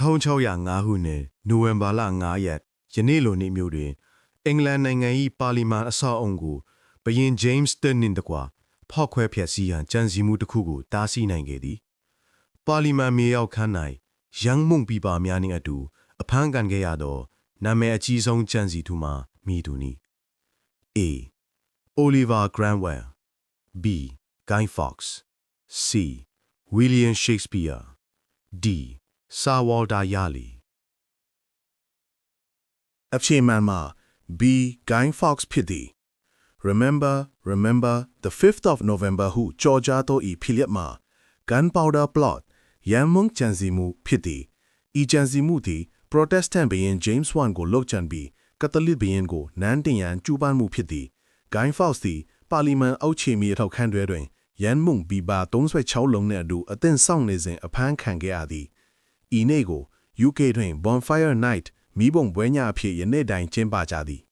1605ခုနှစ်နိုဝင်ဘာလ9ရက်ယနေ့လိုနေ့မျိုးတွင် အင်္ဂလန်နိုင်ငံ၏ပါလီမန်အဆောက်အုံကိုဘရင် James III နှင့်တကွဖောက်ခွဲဖျက်ဆီးရန်ကြံစည်မှုတစ်ခုကိုတားဆီးနိုင်ခဲ့သည်ပါလီမန်မြေရောက်ခန်း၌ရန်မုံပြပါများနှင့်အတူအဖမ်းခံခဲ့ရသောနာမည်အကြီးဆုံးကြံစည်သူမှာမိသူနီ A Oliver Cromwell B Guy Fawkes C William Shakespeare D Sir Walter Raleigh အဖြေမှန်မှာ B Guy Fawkes ဖြစ်သည် Remember remember the 5th of November ဟုကြော်ကြားသောဤဖိလစ်မှာ Gunpowder Plot ရန်မုံကြံစီမှုဖြစ်သည်ဤကြံစီမှုသည် Protestant ဘုရင် James I ကိုလုတ်ချန်ပြီးကက်သလစ်ဘုရင်ကိုနန်းတင်ရန်ကြိုးပမ်းမှုဖြစ်သည် Guy Fawkes သည်ပါလီမန်အုပ်ချေမီအထောက်ခန့်တွဲတွင်ရန်မုံဘီပါ36လုံးနှင့်အတူအသင့်ဆောင်နေစဉ်အဖမ်းခံခဲ့ရသည် ဤနေ့ကို UK တွင် Bonfire Night မိဘုံပွဲညအဖြစ်ယနေ့တိုင်ကျင်းပကြသည်